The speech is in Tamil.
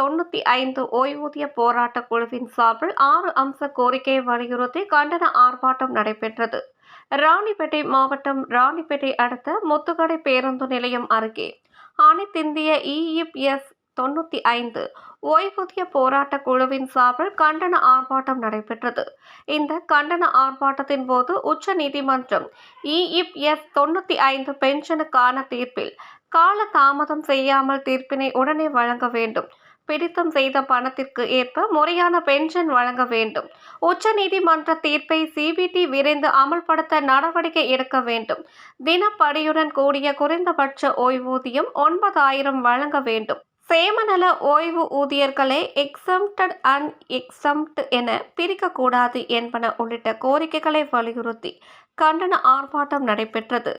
தொண்ணூற்றி ஐந்து ஓய்வூதிய போராட்ட குழுவின் சார்பில் ஆறு அம்ச கோரிக்கையை வலியுறுத்தி கண்டன ஆர்ப்பாட்டம் நடைபெற்றது. ராணிப்பேட்டை மாவட்டம் ராணிப்பேட்டை அடுத்த முத்துக்கடை பேருந்து நிலையம் அருகே. அனைத்திந்திய இஇப்எஸ் தொண்ணூற்றி ஐந்து. ஓய்வூதிய போராட்ட குழுவின் சார்பில் கண்டன ஆர்ப்பாட்டம் நடைபெற்றது. இந்த கண்டன ஆர்ப்பாட்டத்தின் போது உச்ச நீதிமன்றம் இஇப்எஸ் தொண்ணூற்றி ஐந்து பென்ஷனுக்கான தீர்ப்பில் கால தாமதம் செய்யாமல் தீர்ப்பினை உடனே வழங்க வேண்டும். பிடித்தம் செய்த பணத்திற்கு ஏற்ப முறையான பென்ஷன் வழங்க வேண்டும். உச்சநீதிமன்ற தீர்ப்பை சிபிடி விரைந்து அமல்படுத்த நடவடிக்கை எடுக்க வேண்டும். தினப்படியுடன் கூடிய குறைந்தபட்ச ஓய்வூதியம் ஒன்பதாயிரம் வழங்க வேண்டும். சேமநல ஓய்வு ஊதியர்களை எக்ஸம்டட் அண்ட் எக்ஸம்ட் என பிரிக்கக்கூடாது என்பன உள்ளிட்ட கோரிக்கைகளை வலியுறுத்தி கண்டன ஆர்ப்பாட்டம் நடைபெற்றது.